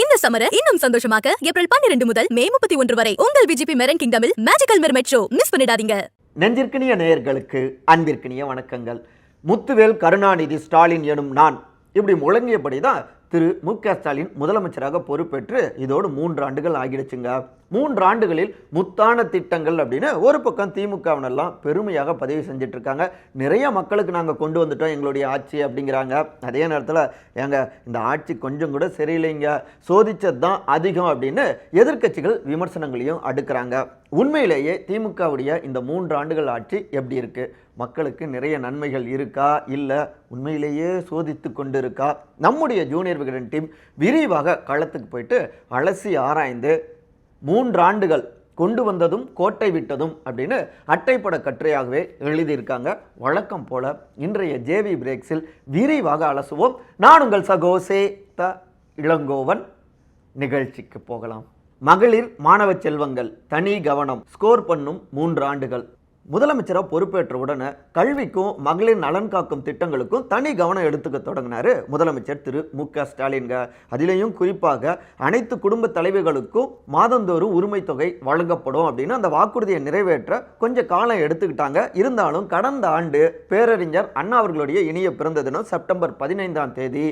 இந்த சமர இன்னும் சந்தோஷமாக ஏப்ரல் பன்னிரண்டு முதல் மே முப்பத்தி ஒன்று வரை உங்கள் விஜிபி மெரன் கிங்டமில் மேஜிக்கல் மெர்மெட் ஷோ மிஸ் பண்ணிடாதீங்க. நெஞ்சிற்கினிய நேயர்களுக்கு அன்பிற்கினிய வணக்கங்கள். முத்துவேல் கருணாநிதி ஸ்டாலின் எனும் நான் இப்படி முழங்கியபடி தான் திரு மு க ஸ்டாலின் முதலமைச்சராக பொறுப்பேற்று இதோடு மூன்று ஆண்டுகள் ஆகிடுச்சுங்க. மூன்று ஆண்டுகளில் முத்தான திட்டங்கள் அப்படின்னு ஒரு பக்கம் திமுகவினெல்லாம் பெருமையாக பதிவு செஞ்சுட்டு இருக்காங்க நிறைய மக்களுக்கு நாங்கள் கொண்டு வந்துட்டோம் எங்களுடைய ஆட்சி அப்படிங்கிறாங்க. அதே நேரத்தில் ஏங்க இந்த ஆட்சி கொஞ்சம் கூட சரியில்லைங்க. சோதிச்சது தான் அதிகம் அப்படின்னு எதிர்க்கட்சிகள் விமர்சனங்களையும் அடுக்கிறாங்க. உண்மையிலேயே திமுகவுடைய இந்த மூன்று ஆண்டுகள் ஆட்சி எப்படி இருக்குது மக்களுக்கு நிறைய நன்மைகள் இருக்கா? இல்லை உண்மையிலேயே சோதித்து கொண்டு இருக்கா நம்முடைய ஜூனியர் விகடன் டீம் விரிவாக களத்துக்கு போயிட்டு அலசி ஆராய்ந்து மூன்றாண்டுகள் கொண்டு வந்ததும் கோட்டை விட்டதும் அப்படின்னு அட்டைப்பட கட்டுரையாகவே எழுதியிருக்காங்க. வழக்கம் போல இன்றைய ஜேவி பிரேக்ஸில் விரிவாக அலசுவோம். நான் உங்கள் சகோசே த இளங்கோவன். நிகழ்ச்சிக்கு போகலாம். மகளிர் மாணவ செல்வங்கள் தனி கவனம். ஸ்கோர் பண்ணும் மூன்று ஆண்டுகள் முதலமைச்சராக பொறுப்பேற்ற உடனே கல்விக்கும் மகளிர் நலன் காக்கும் திட்டங்களுக்கும் தனி கவனம் எடுத்துக்க தொடங்கினார் முதலமைச்சர் திரு மு க ஸ்டாலின்க. அதிலேயும் குறிப்பாக அனைத்து குடும்ப தலைவர்களுக்கும் மாதந்தோறும் உரிமை தொகை வழங்கப்படும் அப்படின்னு அந்த வாக்குறுதியை நிறைவேற்ற கொஞ்சம் காலம் எடுத்துக்கிட்டாங்க. இருந்தாலும் கடந்த ஆண்டு பேரறிஞர் அண்ணா அவர்களுடைய இனிய பிறந்த தினம் செப்டம்பர் பதினைந்தாம் தேதி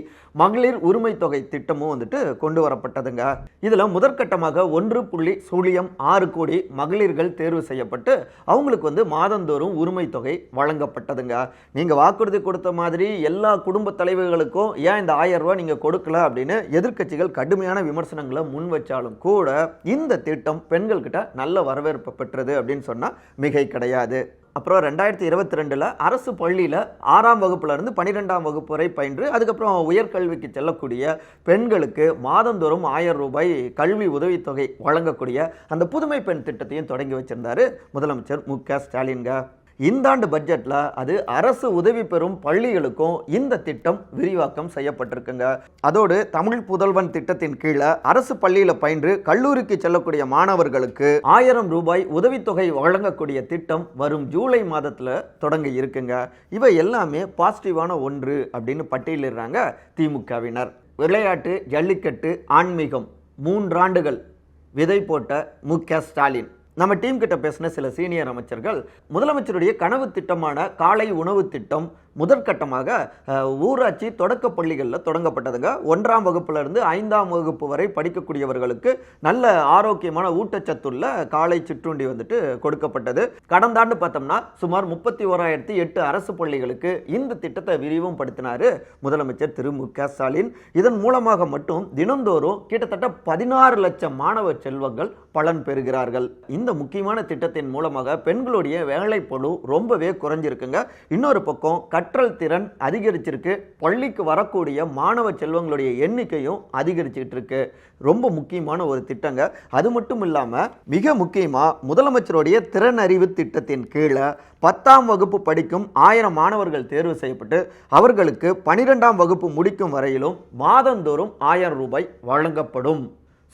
மகளிர் உரிமை தொகை திட்டமும் வந்துட்டு கொண்டு வரப்பட்டதுங்க. இதில் முதற்கட்டமாக ஒன்று புள்ளி சூழியம் ஆறு கோடி மகளிர்கள் தேர்வு செய்யப்பட்டு அவங்களுக்கு வந்து மாதந்தோறும் உரிமை தொகை வழங்கப்பட்டதுங்க. நீங்கள் வாக்குறுதி கொடுத்த மாதிரி எல்லா குடும்ப தலைவர்களுக்கும் ஏன் இந்த ஆயிரம் ரூபாய் நீங்கள் கொடுக்கல அப்படின்னு எதிர்க்கட்சிகள் கடுமையான விமர்சனங்களை முன் வச்சாலும் கூட இந்த திட்டம் பெண்கள்கிட்ட நல்ல வரவேற்பு பெற்றது அப்படின்னு சொன்னால் மிகை கிடையாது. அப்புறம் ரெண்டாயிரத்தி இருபத்தி ரெண்டில் அரசு பள்ளியில் ஆறாம் வகுப்புல இருந்து பன்னிரெண்டாம் வகுப்பு வரை பயின்று அதுக்கப்புறம் உயர்கல்விக்கு செல்லக்கூடிய பெண்களுக்கு மாதந்தோறும் ஆயிரம் ரூபாய் கல்வி உதவித்தொகை வழங்கக்கூடிய அந்த புதுமை பெண் திட்டத்தையும் தொடங்கி வச்சிருந்தாரு முதலமைச்சர் மு க ஸ்டாலின்க. இந்த ஆண்டு பட்ஜெட்டில் அது அரசு உதவி பெறும் பள்ளிகளுக்கும் இந்த திட்டம் விரிவாக்கம் செய்யப்பட்டிருக்குங்க. அதோடு தமிழ் புதல்வன் திட்டத்தின் கீழே அரசு பள்ளியில் பயின்று கல்லூரிக்கு செல்லக்கூடிய மாணவர்களுக்கு ஆயிரம் ரூபாய் உதவித்தொகை வழங்கக்கூடிய திட்டம் வரும் ஜூலை மாதத்தில் தொடங்க இருக்குங்க. இவை எல்லாமே பாசிட்டிவான ஒன்று அப்படின்னு பட்டியலிடுறாங்க திமுகவினர். விளையாட்டு ஜல்லிக்கட்டு ஆன்மீகம் மூன்றாண்டுகள் விதை போட்ட மு ஸ்டாலின். நம்ம டீம் கிட்ட பேசின சில சீனியர் அமைச்சர்கள் முதலமைச்சருடைய கனவு திட்டமான காலை உணவு திட்டம் முதற்கட்டமாக ஊராட்சி தொடக்க பள்ளிகளில் தொடங்கப்பட்டதுங்க. ஒன்றாம் வகுப்பிலிருந்து ஐந்தாம் வகுப்பு வரை படிக்கக்கூடியவர்களுக்கு நல்ல ஆரோக்கியமான ஊட்டச்சத்துள்ள காலை சிற்றுண்டி வந்துட்டு கொடுக்கப்பட்டது. கடந்த ஆண்டு பார்த்தோம்னா சுமார் முப்பத்தி ஓராயிரத்தி எட்டு அரசு பள்ளிகளுக்கு இந்த திட்டத்தை விரிவும் படுத்தினார் முதலமைச்சர் திரு. மு. க. ஸ்டாலின். இதன் மூலமாக மட்டும் தினந்தோறும் கிட்டத்தட்ட பதினாறு லட்சம் மாணவ செல்வங்கள் பலன் பெறுகிறார்கள். இந்த முக்கியமான திட்டத்தின் மூலமாக பெண்களுடைய வேலைப்பழு ரொம்பவே குறைஞ்சிருக்குங்க. இன்னொரு பக்கம் கற்றல் திறன் அதிகரிச்சிருக்கு. பள்ளிக்கு வரக்கூடிய மாணவ செல்வங்களுடைய எண்ணிக்கையும் அதிகரிச்சுக்கிட்டு இருக்கு ரொம்ப முக்கியமான ஒரு திட்டங்க. அது மட்டும் இல்லாமல் மிக முக்கியமாக முதலமைச்சருடைய திறனறிவு திட்டத்தின் கீழே பத்தாம் வகுப்பு படிக்கும் ஆயிரம் மாணவர்கள் தேர்வு செய்யப்பட்டு அவர்களுக்கு பனிரெண்டாம் வகுப்பு முடிக்கும் வரையிலும் மாதந்தோறும் ஆயிரம் ரூபாய் வழங்கப்படும்.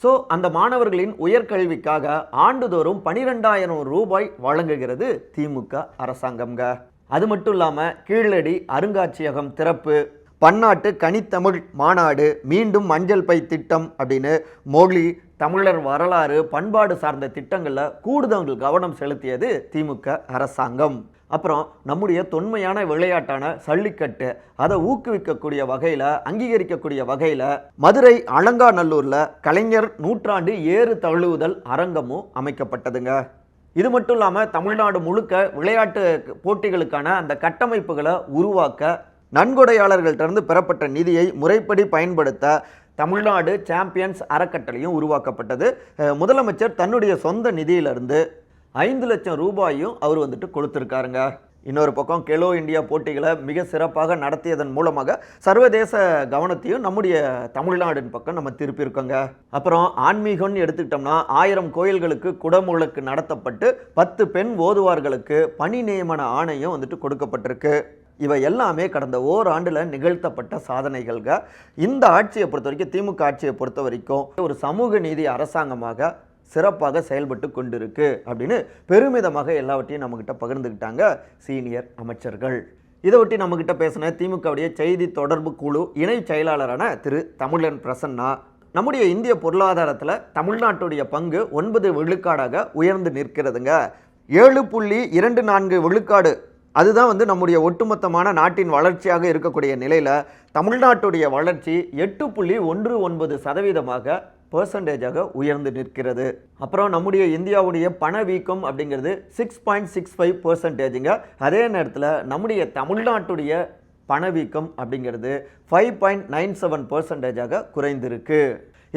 ஸோ அந்த மாணவர்களின் உயர்கல்விக்காக ஆண்டுதோறும் பனிரெண்டாயிரம் ரூபாய் வழங்குகிறது திமுக அரசாங்கம்ங்க. அது மட்டும் இல்லாமல் கீழடி அருங்காட்சியகம் திறப்பு பன்னாட்டு கனித்தமிழ் மாநாடு மீண்டும் மஞ்சள் பை திட்டம் அப்படின்னு மொழி தமிழர் வரலாறு பண்பாடு சார்ந்த திட்டங்களில் கூடுதல் கவனம் செலுத்தியது திமுக அரசாங்கம். அப்புறம் நம்முடைய தொன்மையான விளையாட்டான சல்லிக்கட்டு அதை ஊக்குவிக்கக்கூடிய வகையில் அங்கீகரிக்கக்கூடிய வகையில் மதுரை அலங்காநல்லூரில் கலைஞர் நூற்றாண்டு ஏறு தழுவுதல் அரங்கமும் அமைக்கப்பட்டதுங்க. இது மட்டும் இல்லாமல் தமிழ்நாடு முழுக்க விளையாட்டு போட்டிகளுக்கான அந்த கட்டமைப்புகளை உருவாக்க நன்கொடையாளர்கள்டிருந்து பெறப்பட்ட நிதியை முறைப்படி பயன்படுத்த தமிழ்நாடு சாம்பியன்ஸ் அறக்கட்டளையும் உருவாக்கப்பட்டது. முதலமைச்சர் தன்னுடைய சொந்த நிதியிலிருந்து ஐந்து லட்சம் ரூபாயும் அவர் வந்துட்டு கொடுத்துருக்காருங்க. இன்னொரு பக்கம் கெலோ இந்தியா போட்டிகளை மிக சிறப்பாக நடத்தியதன் மூலமாக சர்வதேச கவனத்தையும் நம்முடைய தமிழ்நாடின் பக்கம் நம்ம திருப்பியிருக்கோங்க. அப்புறம் ஆன்மீகம்னு எடுத்துக்கிட்டோம்னா ஆயிரம் கோயில்களுக்கு குடமுழுக்கு நடத்தப்பட்டு பத்து பெண் ஓதுவார்களுக்கு பணி நியமன ஆணையம் வந்துட்டு கொடுக்கப்பட்டிருக்கு. இவை எல்லாமே கடந்த ஓராண்டில் நிகழ்த்தப்பட்ட சாதனைகள்க இந்த ஆட்சியை பொறுத்த வரைக்கும் திமுக ஆட்சியை பொறுத்த வரைக்கும் ஒரு சமூக நீதி அரசாங்கமாக சிறப்பாக செயல்பட்டு கொண்டிருக்கு அப்படின்னு பெருமிதமாக எல்லாவற்றையும் நம்மக்கிட்ட பகிர்ந்துக்கிட்டாங்க சீனியர் அமைச்சர்கள். இதை ஒட்டி நம்மக்கிட்ட பேசின திமுகவுடைய செய்தி தொடர்பு குழு இணை செயலாளரான திரு தமிழன் பிரசன்னா நம்முடைய இந்திய பொருளாதாரத்தில் தமிழ்நாட்டுடைய பங்கு ஒன்பது விழுக்காடாக உயர்ந்து நிற்கிறதுங்க. ஏழு புள்ளி இரண்டு நான்கு விழுக்காடு. அதுதான் வந்து நம்முடைய ஒட்டுமொத்தமான நாட்டின் வளர்ச்சியாக இருக்கக்கூடிய நிலையில் தமிழ்நாட்டுடைய வளர்ச்சி எட்டு புள்ளி ஒன்று ஒன்பது சதவீதமாக பர்சன்டேஜாக உயர்ந்து நிற்கிறது. அப்புறம் நம்முடைய இந்தியாவுடைய பணவீக்கம் அப்படிங்கிறது சிக்ஸ் பாயிண்ட் சிக்ஸ் ஃபைவ் பர்சன்டேஜுங்க அதே நேரத்தில் நம்முடைய தமிழ்நாட்டுடைய பணவீக்கம் அப்படிங்கிறது ஃபைவ் பாயிண்ட் நைன் செவன் பர்சன்டேஜாக குறைந்திருக்கு.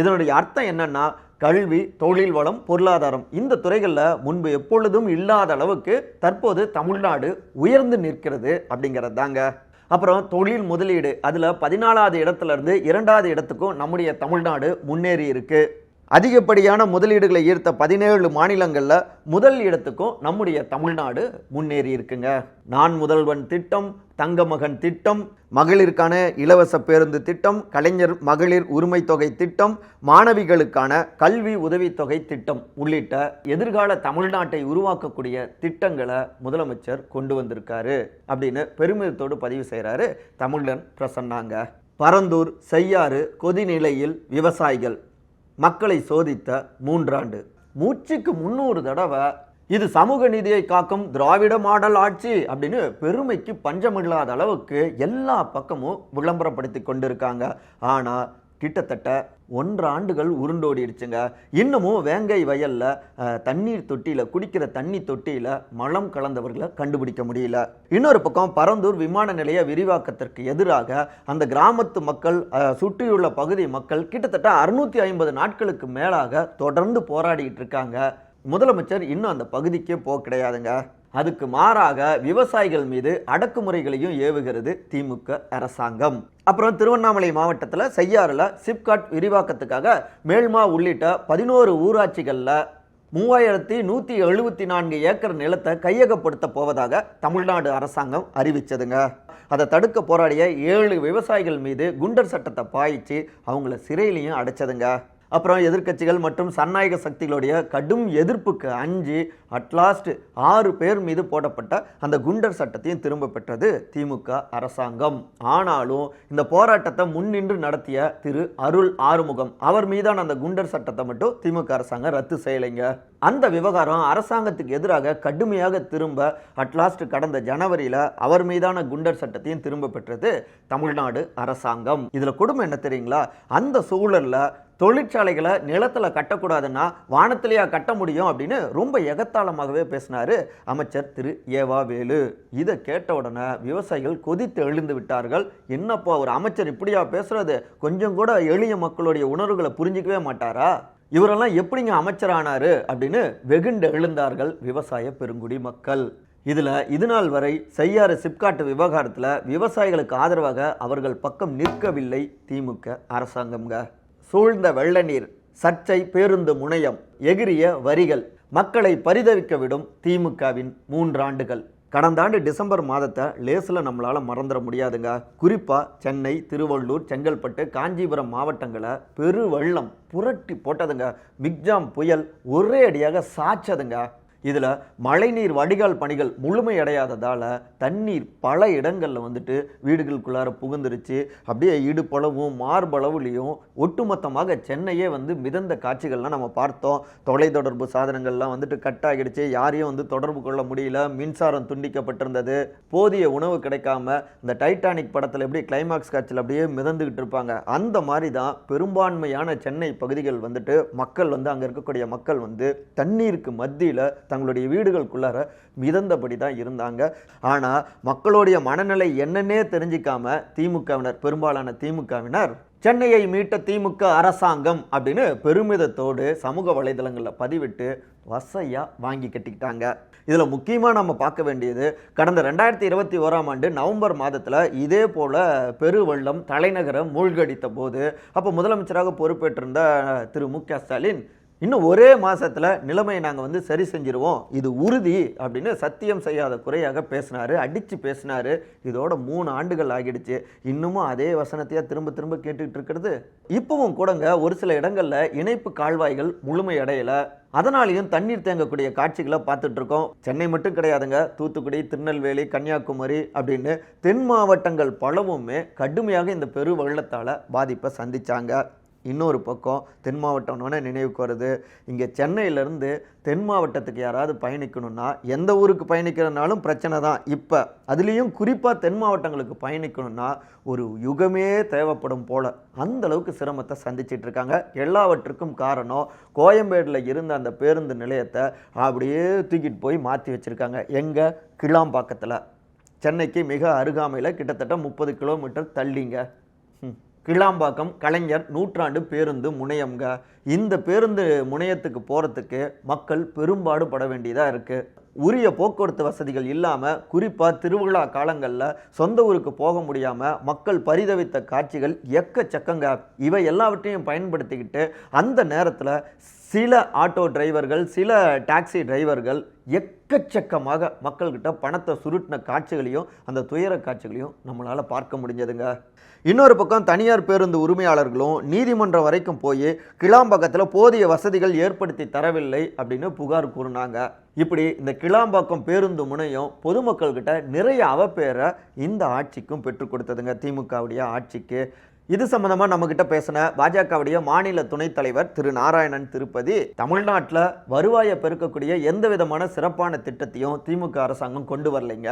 இதனுடைய அர்த்தம் என்னன்னா கல்வி தொழில் வளம் பொருளாதாரம் இந்த துறைகளில் முன்பு எப்பொழுதும் இல்லாத அளவுக்கு தற்போது தமிழ்நாடு உயர்ந்து நிற்கிறது அப்படிங்கிறது தாங்க அப்புறம் தொழில் முதலீடு. அதில் பதினாலாவது இடத்துல இருந்து இரண்டாவது இடத்துக்கும் நம்முடைய தமிழ்நாடு முன்னேறி இருக்கு. அதிகப்படியான முதலீடுகளை ஈர்த்த பதினேழு மாநிலங்களில் முதல் இடத்துக்கும் நம்முடைய தமிழ்நாடு முன்னேறி இருக்குங்க. நான் முதல்வன் திட்டம் தங்கமகன் திட்டம் மகளிருக்கான இலவச பேருந்து திட்டம் கலைஞர் மகளிர் உரிமை தொகை திட்டம் மாணவிகளுக்கான கல்வி உதவித்தொகை திட்டம் உள்ளிட்ட எதிர்கால தமிழ்நாட்டை உருவாக்கக்கூடிய திட்டங்களை முதலமைச்சர் கொண்டு வந்திருக்காரு அப்படின்னு பெருமிதத்தோடு பதிவு செய்கிறாரு தமிழன் பிரசன்னாங்க. பரந்தூர் செய்யாறு கொதிநிலையில் விவசாயிகள். மக்களை சோதித்த மூன்றாண்டு. மூச்சுக்கு முன்னூறு தடவை இது சமூக நீதியை காக்கும் திராவிட மாடல் ஆட்சி அப்படின்னு பெருமைக்கு பஞ்சமில்லாத அளவுக்கு எல்லா பக்கமும் விளம்பரப்படுத்தி கொண்டிருக்காங்க. ஆனால் கிட்டத்தட்ட ஒன்று ஆண்டுகள் உருண்டோடிடுச்சுங்க. இன்னமும் வேங்கை வயலில் தண்ணீர் தொட்டியில் குடிக்கிற தண்ணி தொட்டியில் மலம் கலந்தவர்களை கண்டுபிடிக்க முடியல. இன்னொரு பக்கம் பரந்தூர் விமான நிலைய விரிவாக்கத்திற்கு எதிராக அந்த கிராமத்து மக்கள் சுற்றியுள்ள பகுதி மக்கள் கிட்டத்தட்ட அறுநூற்றி ஐம்பது நாட்களுக்கு மேலாக தொடர்ந்து போராடிக்கிட்டு இருக்காங்க. முதலமைச்சர் இன்னும் அந்த பகுதிக்கே போக கிடையாதுங்க. அதுக்கு மாறாக விவசாயிகள் மீது அடக்குமுறைகளையும் ஏவுகிறது திமுக அரசாங்கம். அப்புறம் திருவண்ணாமலை மாவட்டத்தில் செய்யாறில் சிப்காட் விரிவாக்கத்துக்காக மேல்மா உள்ளிட்ட பதினோரு ஊராட்சிகளில் மூவாயிரத்தி நூற்றி எழுபத்தி நான்கு ஏக்கர் நிலத்தை கையகப்படுத்த போவதாக தமிழ்நாடு அரசாங்கம் அறிவித்ததுங்க அதை தடுக்க போராடிய ஏழு விவசாயிகள் மீது குண்டர் சட்டத்தை பாய்ச்சி அவங்கள சிறையிலையும் அடைச்சதுங்க. அப்புறம் எதிர்க்கட்சிகள் மற்றும் சன்னாயக சக்திகளுடைய கடும் எதிர்ப்புக்கு அஞ்சு அட்லாஸ்ட் ஆறு பேர் மீது போடப்பட்ட அந்த குண்டர் சட்டத்தையும் திரும்ப பெற்றது திமுக அரசாங்கம். ஆனாலும் இந்த போராட்டத்தை முன்னின்று நடத்திய திரு அருள் ஆறுமுகம் அவர் மீதான அந்த குண்டர் சட்டத்தை மட்டும் திமுக அரசாங்கம் ரத்து செய்யலைங்க. அந்த விவகாரம் அரசாங்கத்துக்கு எதிராக கடுமையாக திரும்ப அட்லாஸ்ட் கடந்த ஜனவரியில் அவர் மீதான குண்டர் சட்டத்தையும் திரும்ப பெற்றது தமிழ்நாடு அரசாங்கம். இதில் கொடுமை என்ன தெரியுங்களா? அந்த சூழலில் தொழிற்சாலைகளை நிலத்தில் கட்டக்கூடாதுன்னா வானத்திலேயா கட்ட முடியும் அப்படின்னு ரொம்ப எகத்தாளமாகவே பேசினார் அமைச்சர் திரு. ஏவா வேலு. இதை கேட்ட உடனே விவசாயிகள் கொதித்து எழுந்து விட்டார்கள். என்னப்பா ஒரு அமைச்சர் இப்படியா பேசுறது? கொஞ்சம் கூட எளிய மக்களுடைய உணர்வுகளை புரிஞ்சிக்கவே மாட்டாரா? இவரெல்லாம் எப்படிங்க அமைச்சரானாரு அப்படின்னு வெகுண்டு எழுந்தார்கள் விவசாய பெருங்குடி மக்கள். இதில் இது நாள் வரை செய்யாறு சிப்காட் விவகாரத்தில் விவசாயிகளுக்கு ஆதரவாக அவர்கள் பக்கம் நிற்கவில்லை திமுக அரசாங்கம்ங்க. சூழ்ந்த வெள்ள நீர் சர்ச்சை பேருந்து முனையம் எகிரிய வரிகள் மக்களை பரிதவிக்க விடும் திமுகவின் மூன்றாண்டுகள். கடந்த ஆண்டு டிசம்பர் மாதத்தை லேசில் நம்மளால் மறந்துட முடியாதுங்க. குறிப்பாக சென்னை திருவள்ளூர் செங்கல்பட்டு காஞ்சிபுரம் மாவட்டங்களை பெருவெள்ளம் புரட்டி போட்டதுங்க. மிக்ஜாம் புயல் ஒரே அடியாக சாய்ச்சதுங்க. இதில் மழைநீர் வடிகால் பணிகள் முழுமையடையாததால் தண்ணீர் பல இடங்களில் வந்துட்டு வீடுகளுக்குள்ளார புகுந்துருச்சு. அப்படியே இடுப்பளவும் மார்பளவுலேயும் ஒட்டுமொத்தமாக சென்னையே வந்து மிதந்த காட்சிகள்லாம் நம்ம பார்த்தோம். தொலைத்தொடர்பு சாதனங்கள்லாம் வந்துட்டு கட் ஆகிடுச்சு. யாரையும் வந்து தொடர்பு கொள்ள முடியல. மின்சாரம் துண்டிக்கப்பட்டிருந்தது. போதிய உணவு கிடைக்காம இந்த டைட்டானிக் படத்தில் எப்படி கிளைமாக்ஸ் காட்சியில் அப்படியே மிதந்துக்கிட்டு இருப்பாங்க. அந்த மாதிரி தான் பெரும்பான்மையான சென்னை பகுதிகள் வந்துட்டு மக்கள் வந்து அங்கே இருக்கக்கூடிய மக்கள் வந்து தண்ணீருக்கு மத்தியில் தங்களுடைய வீடுகளுக்குள்ளார மிதந்தபடி தான் இருந்தாங்க. ஆனால் மக்களுடைய மனநிலை என்னன்னே தெரிஞ்சிக்காம திமுகவினர் பெரும்பாலான திமுகவினர் சென்னையை மீட்ட திமுக அரசாங்கம் அப்படின்னு பெருமிதத்தோடு சமூக வலைதளங்களில் பதிவிட்டு வசையாக வாங்கி கட்டிக்கிட்டாங்க. இதில் முக்கியமாக நம்ம பார்க்க வேண்டியது கடந்த ரெண்டாயிரத்தி இருபத்தி ஓராம் ஆண்டு நவம்பர் மாதத்தில் இதே போல் பெருவெள்ளம் தலைநகரை மூழ்கடித்த போது அப்போ முதலமைச்சராக பொறுப்பேற்றிருந்த திரு மு க ஸ்டாலின் இன்னும் ஒரே மாதத்தில் நிலைமையை நாங்கள் வந்து சரி செஞ்சிருவோம். இது உறுதி அப்படின்னு சத்தியம் செய்யாத குறையாக பேசினாரு அடித்து பேசினாரு. இதோட மூணு ஆண்டுகள் ஆகிடுச்சு. இன்னமும் அதே வசனத்தையே திரும்ப திரும்ப கேட்டுக்கிட்டு இருக்கிறது? இப்போவும் கூடங்க ஒரு சில இடங்களில் இணைப்பு கால்வாய்கள் முழுமை அடையல. அதனாலையும் தண்ணீர் தேங்கக்கூடிய காட்சிகளை பார்த்துட்டு இருக்கோம். சென்னை மட்டும் கிடையாதுங்க. தூத்துக்குடி திருநெல்வேலி கன்னியாகுமரி அப்படின்னு தென் மாவட்டங்கள் பலவுமே கடுமையாக இந்த பெரு வெள்ளத்தால் பாதிப்பை சந்திச்சாங்க. இன்னொரு பக்கம் தென் மாவட்டம்னு நினைவுக்கு வருது. இங்கே சென்னையிலேருந்து தென் மாவட்டத்துக்கு யாராவது பயணிக்கணும்னா எந்த ஊருக்கு பயணிக்கிறதுனாலும் பிரச்சனை தான். இப்போ அதுலேயும் குறிப்பாக தென் மாவட்டங்களுக்கு பயணிக்கணும்னா ஒரு யுகமே தேவைப்படும் போல். அந்தளவுக்கு சிரமத்தை சந்திச்சிட்டு இருக்காங்க. எல்லாவற்றுக்கும் காரணம் கோயம்பேடில் இருந்த அந்த பேருந்து நிலையத்தை அப்படியே தூக்கிட்டு போய் மாற்றி வச்சுருக்காங்க. எங்கே? கிளாம்பாக்கத்தில். சென்னைக்கு மிக அருகாமையில் கிட்டத்தட்ட முப்பது கிலோமீட்டர் தள்ளிங்க. கிளாம்பாக்கம் கலைஞர் நூற்றாண்டு பேருந்து முனையம்ங்க இந்த பேருந்து முனையத்துக்கு போகிறதுக்கு மக்கள் பெரும்பாடு பட வேண்டியதாக இருக்குது உரிய போக்குவரத்து வசதிகள் இல்லாமல் குறிப்பாக திருவிழா காலங்களில் சொந்த ஊருக்கு போக முடியாமல் மக்கள் பரிதவித்த காட்சிகள் எக்கச்சக்கங்க. இவை எல்லாவற்றையும் பயன்படுத்திக்கிட்டு அந்த நேரத்தில் சில ஆட்டோ டிரைவர்கள் சில டாக்ஸி டிரைவர்கள் எக்கச்சக்கமாக மக்கள்கிட்ட பணத்தை சுருட்டின காட்சிகளையும் அந்த துயர காட்சிகளையும் நம்மளால் பார்க்க முடிஞ்சதுங்க. இன்னொரு பக்கம் தனியார் பேருந்து உரிமையாளர்களும் நீதிமன்றம் வரைக்கும் போய் கிளாம்பாக்கத்தில் போதிய வசதிகள் ஏற்படுத்தி தரவில்லை அப்படின்னு புகார் கூறினாங்க. இப்படி இந்த கிளாம்பாக்கம் பேருந்து முனையும் பொதுமக்கள்கிட்ட நிறைய அவப்பேரை இந்த ஆட்சிக்கும் பெற்றுக் கொடுத்ததுங்க. திமுகவுடைய ஆட்சிக்கு இது சம்பந்தமா நம்ம கிட்ட பேசின பாஜகவுடைய மாநில துணைத் தலைவர் திரு. நாராயணன் திருப்பதி தமிழ்நாட்டில் வருவாயை பெருக்கக்கூடிய எந்த விதமான சிறப்பான திட்டத்தையும் திமுக அரசாங்கம் கொண்டு வரலைங்க.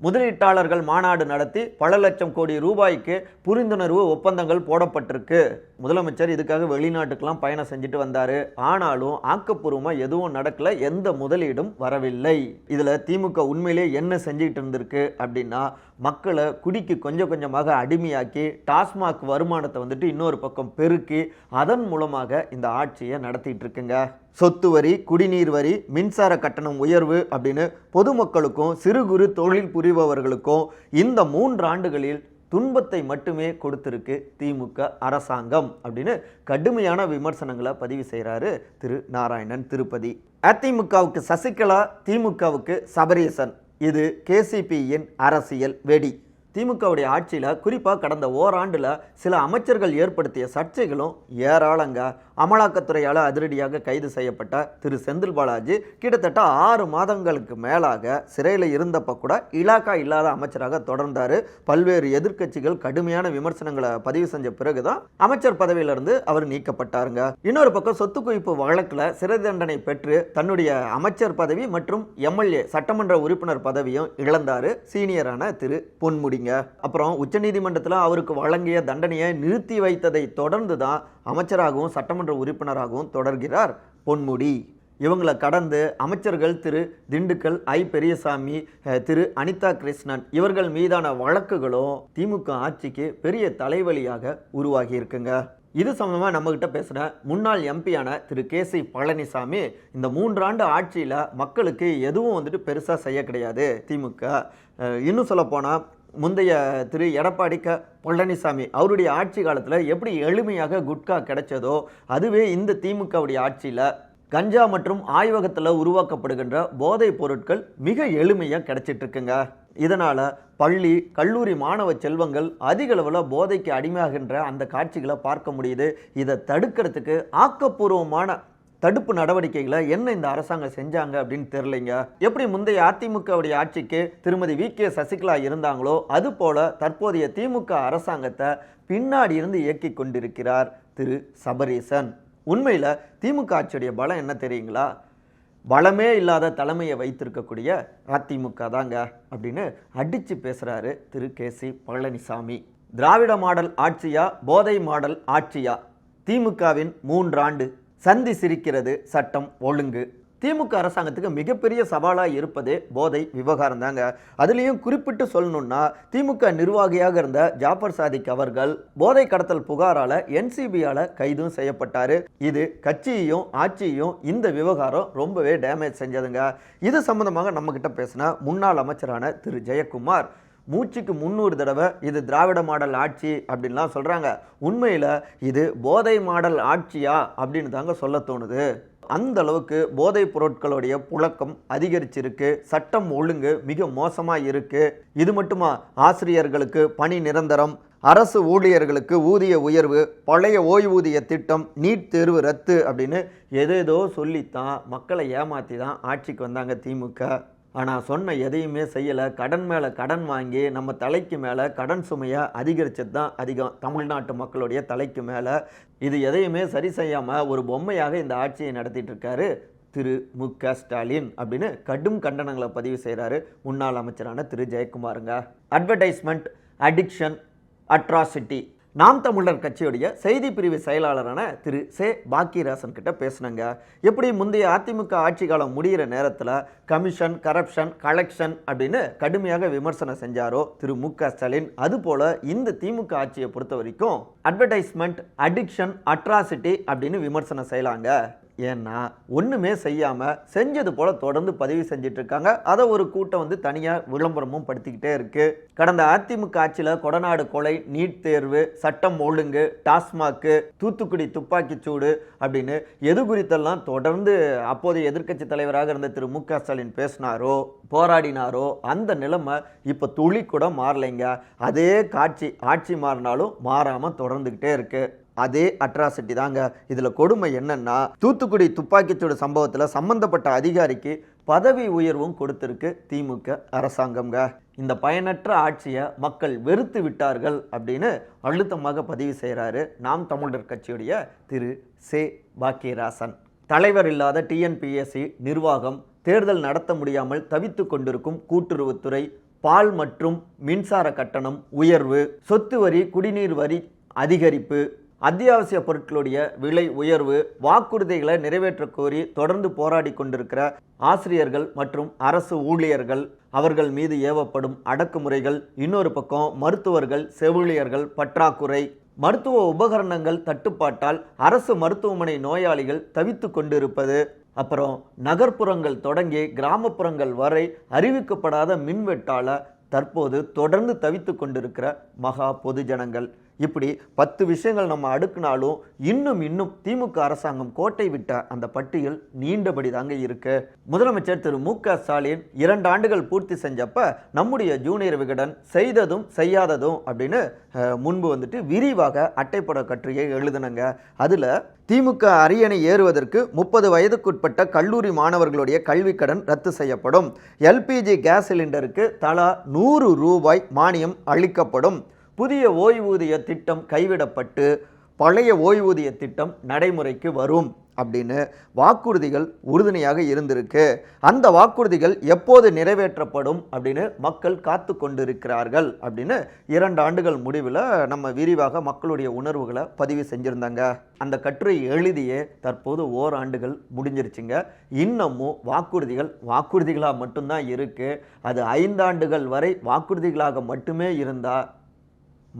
முதலீட்டாளர்கள் மாநாடு நடத்தி பல லட்சம் கோடி ரூபாய்க்கு புரிந்துணர்வு ஒப்பந்தங்கள் போடப்பட்டிருக்கு. முதலமைச்சர் இதுக்காக வெளிநாட்டுக்கெல்லாம் பயணம் செஞ்சுட்டு வந்தாரு. ஆனாலும் ஆக்கப்பூர்வமாக எதுவும் நடக்கல எந்த முதலீடும் வரவில்லை. இதில் திமுக உண்மையிலே என்ன செஞ்சுக்கிட்டு இருந்திருக்கு அப்படின்னா மக்களை குடிக்கு கொஞ்சம் கொஞ்சமாக அடிமையாக்கி டாஸ்மாக் வருமானத்தை வந்துட்டு இன்னொரு பக்கம் பெருக்கி அதன் மூலமாக இந்த ஆட்சியை நடத்திட்டு இருக்குங்க. சொத்து வரி குடிநீர் வரி மின்சார கட்டணம் உயர்வு அப்படின்னு பொதுமக்களுக்கும் சிறு குறு தொழில் புரிபவர்களுக்கும் இந்த மூன்று ஆண்டுகளில் துன்பத்தை மட்டுமே கொடுத்திருக்கு திமுக அரசாங்கம் அப்படின்னு கடுமையான விமர்சனங்களை பதிவு செய்கிறாரு திரு. நாராயணன் திருப்பதி. அதிமுகவுக்கு சசிகலா திமுகவுக்கு சபரீசன். இது கேசிபியின் அரசியல் வெடி. திமுகவுடைய ஆட்சியில் குறிப்பாக கடந்த ஓராண்டில் சில அமைச்சர்கள் ஏற்படுத்திய சர்ச்சைகளும் ஏராளங்க. அமலாக்கத்துறையால் அதிரடியாக கைது செய்யப்பட்ட திரு செந்தில் பாலாஜி கிட்டத்தட்ட ஆறு மாதங்களுக்கு மேலாக சிறையில் இருந்தப்ப கூட இலாக்கா இல்லாத அமைச்சராக தொடர்ந்தார். பல்வேறு எதிர்க்கட்சிகள் கடுமையான விமர்சனங்களை பதிவு செஞ்ச பிறகுதான் அமைச்சர் பதவியிலிருந்து அவர் நீக்கப்பட்டாருங்க. இன்னொரு பக்கம் சொத்து குவிப்பு வழக்கில் சிறை தண்டனை பெற்று தன்னுடைய அமைச்சர் பதவி மற்றும் எம்எல்ஏ சட்டமன்ற உறுப்பினர் பதவியும் இழந்தாரு சீனியரான திரு பொன்முடிங்க. அப்புறம் உச்சநீதிமன்றத்தில் அவருக்கு வழங்கிய தண்டனையை நிறுத்தி வைத்ததை தொடர்ந்து தான் அமைச்சராகவும் சட்டமன்ற உறுப்பினராகவும் தொடர்கிறார் பொன்முடி. இவங்களை கடந்து அமைச்சர்கள் திரு திண்டுக்கல் ஐ. பெரியசாமி திரு அனிதா கிருஷ்ணன் இவர்கள் மீதான வழக்குகளும் திமுக ஆட்சிக்கு பெரிய தலைவலியாக உருவாகி இருக்குங்க. இது சம்பந்தமாக நம்மக்கிட்ட பேசின முன்னாள் எம்பியான திரு கே. சி. பழனிசாமி இந்த மூன்றாண்டு ஆட்சியில் மக்களுக்கு எதுவும் வந்துட்டு பெருசாக செய்ய கிடையாது திமுக. இன்னும் சொல்லப்போனால் முந்தைய திரு எடப்பாடி க பழனிசாமி அவருடைய ஆட்சி காலத்தில் எப்படி எளிமையாக குட்கா கிடைச்சதோ அதுவே இந்த திமுகவுடைய ஆட்சியில் கஞ்சா மற்றும் ஆய்வகத்தில் உருவாக்கப்படுகின்ற போதைப் பொருட்கள் மிக எளிமையாக கிடைச்சிட்டு இருக்குங்க. இதனால் பள்ளி கல்லூரி மாணவ செல்வங்கள் அதிக அளவில் போதைக்கு அடிமையாகின்ற அந்த காட்சிகளை பார்க்க முடியுது. இதை தடுக்கிறதுக்கு ஆக்கப்பூர்வமான தடுப்பு நடவடிக்கைகளை என்ன இந்த அரசாங்கம் செஞ்சாங்க அப்படின்னு தெரியலைங்க. எப்படி முந்தைய அதிமுகவுடைய ஆட்சிக்கு திருமதி வி. கே. சசிகலா இருந்தாங்களோ அது போல தற்போதைய திமுக அரசாங்கத்தை பின்னாடி இருந்து இயக்கி கொண்டிருக்கிறார் திரு. சபரீசன். உண்மையில் திமுக ஆட்சியுடைய பலம் என்ன தெரியுங்களா? பலமே இல்லாத தலைமையை வைத்திருக்கக்கூடிய அதிமுக தாங்க அப்படின்னு அடிச்சு பேசுகிறாரு திரு. K. C. Palaniswami. Dravida model ஆட்சியா போதை மாடல் ஆட்சியா? திமுகவின் மூன்றாண்டு சந்தி சிரிக்கிறது சட்டம் ஒழுங்கு. திமுக அரசாங்கத்துக்கு மிகப்பெரிய சவாலாக இருப்பதே போதை விவகாரம் தாங்க அதுலேயும் குறிப்பிட்டு சொல்லணும்னா திமுக நிர்வாகியாக இருந்த ஜாஃபர் சாதிக் அவர்கள் போதை கடத்தல் புகாரால என்சிபியால கைதும் செய்யப்பட்டார். இது கட்சியையும் ஆட்சியையும் இந்த விவகாரம் ரொம்பவே டேமேஜ் செஞ்சதுங்க. இது சம்பந்தமாக நம்மக்கிட்ட பேசின முன்னாள் அமைச்சரான திரு. ஜெயக்குமார். மூச்சுக்கு முந்நூறு தடவை இது திராவிட மாடல் ஆட்சி அப்படின்லாம் சொல்கிறாங்க உண்மையில் இது போதை மாடல் ஆட்சியா அப்படின்னு தாங்க சொல்ல தோணுது. அந்த அளவுக்கு போதைப் பொருட்களுடைய புழக்கம் அதிகரிச்சிருக்கு. சட்டம் ஒழுங்கு மிக மோசமாக இருக்கு. இது மட்டுமா ஆசிரியர்களுக்கு பணி நிரந்தரம் அரசு ஊழியர்களுக்கு ஊதிய உயர்வு பழைய ஓய்வூதிய திட்டம் நீட் தேர்வு ரத்து அப்படின்னு எதேதோ சொல்லித்தான் மக்களை ஏமாற்றி தான் ஆட்சிக்கு வந்தாங்க திமுக ஆனால் சொன்ன எதையுமே செய்யலை. கடன் மேலே கடன் வாங்கி நம்ம தலைக்கு மேலே கடன் சுமையை அதிகரிச்சது தான் அதிகம். தமிழ்நாட்டு மக்களுடைய தலைக்கு மேலே. இது எதையுமே சரி செய்யாமல் ஒரு பொம்மையாக இந்த ஆட்சியை நடத்திட்டு இருக்காரு திரு. மு. க. ஸ்டாலின் அப்படின்னு கடும் கண்டனங்களை பதிவு செய்கிறாரு முன்னாள் அமைச்சரான திரு. ஜெயக்குமாருங்க. Advertisement addiction atrocity Naam Tamilar கட்சியுடைய செய்தி பிரிவு செயலாளரான திரு. சே. பாக்கியராசன் கிட்ட பேசினங்க. எப்படி முந்தைய அதிமுக ஆட்சி காலம் முடிகிற நேரத்தில் கமிஷன் கரப்ஷன் கலெக்ஷன் அப்படின்னு கடுமையாக விமர்சனம் செஞ்சாரோ திரு. மு. க. ஸ்டாலின்? அதுபோல இந்த திமுக ஆட்சியை பொறுத்த வரைக்கும் அட்வர்டைஸ்மெண்ட் அடிக்ஷன் அட்ராசிட்டி அப்படின்னு விமர்சனம் செய்யலாங்க. ஏன்னா ஒன்றுமே செய்யாமல் செஞ்சது போல் தொடர்ந்து பதிவு செஞ்சிட்ருக்காங்க. அதை ஒரு கூட்டம் வந்து தனியாக விளம்பரமும் படுத்திக்கிட்டே இருக்குது கடந்த அதிமுக ஆட்சியில் கொடநாடு கொலை நீட் தேர்வு சட்டம் ஒழுங்கு டாஸ்மாக்கு தூத்துக்குடி துப்பாக்கிச்சூடு அப்படின்னு எது குறித்தெல்லாம் தொடர்ந்து அப்போதைய எதிர்க்கட்சி தலைவராக இருந்த திரு மு க ஸ்டாலின் பேசினாரோ போராடினாரோ அந்த நிலைமை இப்போ துளி கூட மாறலைங்க. அதே காட்சி ஆட்சி மாறினாலும் மாறாமல் தொடர்ந்துக்கிட்டே இருக்குது அதே அட்ராசிட்டி தாங்க. இதில் கொடுமை என்னன்னா தூத்துக்குடி துப்பாக்கிச்சூடு சம்பவத்தில் சம்பந்தப்பட்ட அதிகாரிக்கு பதவி உயர்வும் கொடுத்திருக்கு திமுக அரசாங்கம்ங்க. இந்த பயனற்ற ஆட்சியை மக்கள் வெறுத்து விட்டார்கள் அப்படின்னு அழுத்தமாக பதிவு செய்கிறாரு நாம் தமிழர் கட்சியுடைய திரு. சே. பாக்கியராசன். தலைவர் இல்லாத டிஎன்பிஎஸ்சி நிர்வாகம் தேர்தல் நடத்த முடியாமல் தவித்து கொண்டிருக்கும் கூட்டுறவுத்துறை பால் மற்றும் மின்சார கட்டணம் உயர்வு சொத்து வரி குடிநீர் வரி அதிகரிப்பு அத்தியாவசிய பொருட்களுடைய விலை உயர்வு வாக்குறுதிகளை நிறைவேற்ற கோரி தொடர்ந்து போராடி கொண்டிருக்கிற ஆசிரியர்கள் மற்றும் அரசு ஊழியர்கள் அவர்கள் மீது ஏவப்படும் அடக்குமுறைகள் இன்னொரு பக்கம் மருத்துவர்கள் செவிலியர்கள் பற்றாக்குறை மருத்துவ உபகரணங்கள் தட்டுப்பாட்டால் அரசு மருத்துவமனை நோயாளிகள் தவித்து கொண்டிருப்பது. அப்புறம் நகர்ப்புறங்கள் தொடங்கி கிராமப்புறங்கள் வரை அறிவிக்கப்படாத மின்வெட்டால தற்போது தொடர்ந்து தவித்து கொண்டிருக்கிற மகா பொதுஜனங்கள். இப்படி பத்து விஷயங்கள் நம்ம அடுக்குனாலும் இன்னும் இன்னும் திமுக அரசாங்கம் கோட்டை விட்ட அந்த பட்டியல் நீண்டபடி தாங்க இருக்கு. முதலமைச்சர் திரு மு க ஸ்டாலின் இரண்டு ஆண்டுகள் பூர்த்தி செஞ்சப்ப நம்முடைய ஜூனியர் விகடன் செய்ததும் செய்யாததும் அப்படின்னு முன்பு வந்துட்டு விரிவாக அட்டைப்பட கட்டுரையை எழுதுனங்க. அதுல திமுக அரியணை ஏறுவதற்கு முப்பது வயதுக்குட்பட்ட கல்லூரி மாணவர்களுடைய கல்விக் கடன் ரத்து செய்யப்படும். எல்பிஜி கேஸ் சிலிண்டருக்கு தலா நூறு ரூபாய் மானியம் அளிக்கப்படும். புதிய ஓய்வூதிய திட்டம் கைவிடப்பட்டு பழைய ஓய்வூதிய திட்டம் நடைமுறைக்கு வரும் அப்படின்னு வாக்குறுதிகள் உறுதுணையாக இருந்திருக்கு. அந்த வாக்குறுதிகள் எப்போது நிறைவேற்றப்படும் அப்படின்னு மக்கள் காத்து கொண்டிருக்கிறார்கள் அப்படின்னு இரண்டு ஆண்டுகள் முடிவில் நம்ம விரிவாக மக்களுடைய உணர்வுகளை பதிவு செஞ்சுருந்தாங்க. அந்த கட்டுரை எழுதியே தற்போது ஓராண்டுகள் முடிஞ்சிருச்சுங்க. இன்னமும் வாக்குறுதிகள் வாக்குறுதிகளாக மட்டும்தான் இருக்குது அது ஐந்தாண்டுகள் வரை வாக்குறுதிகளாக மட்டுமே இருந்தால்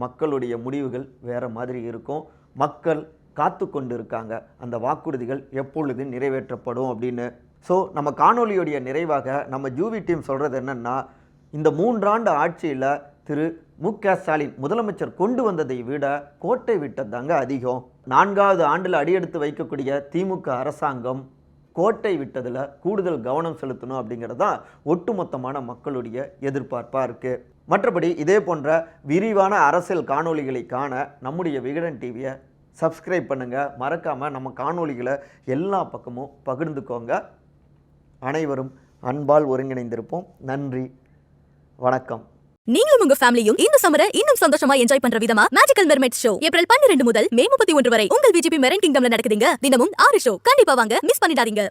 மக்களுடைய முடிவுகள் வேற மாதிரி இருக்கும். மக்கள் காத்து கொண்டு இருக்காங்க அந்த வாக்குறுதிகள் எப்பொழுது நிறைவேற்றப்படும் அப்படின்னு. ஸோ நம்ம காணொளியுடைய நிறைவாக நம்ம ஜூவி டீம் சொல்கிறது என்னென்னா இந்த மூன்றாண்டு ஆட்சியில் திரு மு க ஸ்டாலின் முதலமைச்சர் கொண்டு வந்ததை விட கோட்டை விட்டதாங்க அதிகம். நான்காவது ஆண்டில் அடியெடுத்து வைக்கக்கூடிய திமுக அரசாங்கம் கோட்டை விட்டதில் கூடுதல் கவனம் செலுத்தணும் அப்படிங்கிறது தான் ஒட்டுமொத்தமான மக்களுடைய எதிர்பார்ப்பாக இருக்குது மற்றபடி இதே போன்ற விரிவான அரசியல் காணொளிகளை காண நம்முடைய விகடன் டிவியை சப்ஸ்கிரைப் பண்ணுங்கள் மறக்காமல் நம்ம காணொளிகளை எல்லா பக்கமும் பகிர்ந்துக்கோங்க. அனைவரும் அன்பால் ஒருங்கிணைந்திருப்போம். நன்றி. வணக்கம். நீங்களும் உங்க ஃபேமிலியும் இந்த சம்மரை இன்னும் சந்தோஷமா என்ஜாய் பண்ற விதமா மேஜிக்கல் மெர்மெட் ஷோ ஏப்ரல் பன்னிரண்டு முதல் மே முப்பத்தி ஒன்று வரை உங்கள் விஜிபி மெரன் கிங்டம்ல நடக்குதுங்க. தினமும் ஆறு ஷோ கண்டிப்பா வாங்க. மிஸ் பண்ணிடாதீங்க.